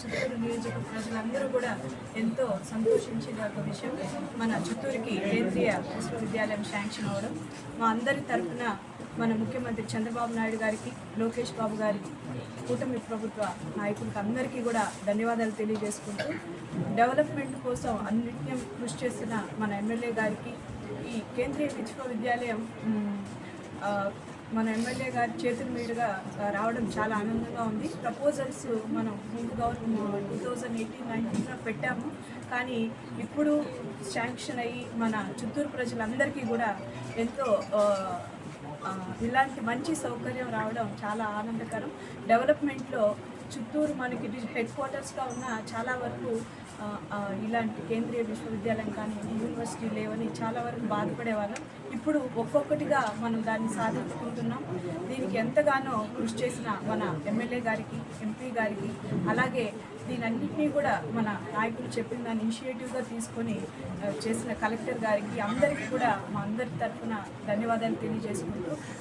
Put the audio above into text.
చిత్తూరు నియోజక ప్రజలందరూ కూడా ఎంతో సంతోషించిన ఒక విషయం. మన చిత్తూరుకి కేంద్రీయ విశ్వవిద్యాలయం శాంక్షన్ అవ్వడం మా అందరి తరఫున మన ముఖ్యమంత్రి చంద్రబాబు నాయుడు గారికి లోకేష్ బాబు గారికి కూటమి ప్రభుత్వ నాయకులకు అందరికీ కూడా ధన్యవాదాలు తెలియజేసుకుంటూ డెవలప్మెంట్ కోసం అన్నిత్యం కృషి చేస్తున్న మన ఎమ్మెల్యే గారికి ఈ కేంద్రీయ విశ్వవిద్యాలయం మన ఎమ్మెల్యే గారి చేతుల మీదుగా రావడం చాలా ఆనందంగా ఉంది. ప్రపోజల్స్ మనం ముందు గవర్నమెంట్ టూ థౌజండ్ ఎయిటీన్ నైన్టీన్లో పెట్టాము. కానీ ఇప్పుడు శాంక్షన్ అయ్యి మన చిత్తూరు ప్రజలందరికీ కూడా ఎంతో ఇలాంటి మంచి సౌకర్యం రావడం చాలా ఆనందకరం. డెవలప్మెంట్లో చిత్తూరు మనకి హెడ్ క్వార్టర్స్గా ఉన్న చాలా వరకు ఇలాంటి కేంద్రీయ విశ్వవిద్యాలయం కానీ యూనివర్సిటీ లేవని చాలా వరకు బాధపడేవాళ్ళం. ఇప్పుడు ఒక్కొక్కటిగా మనం దాన్ని సాధించుకుంటున్నాం. దీనికి ఎంతగానో కృషి చేసిన మన ఎమ్మెల్యే గారికి ఎంపీ గారికి అలాగే దీనన్నింటినీ కూడా మన నాయకులు చెప్పిన దాన్ని ఇనిషియేటివ్గా తీసుకొని చేసిన కలెక్టర్ గారికి అందరికీ కూడా మా అందరి తరఫున ధన్యవాదాలు తెలియజేసుకుంటూ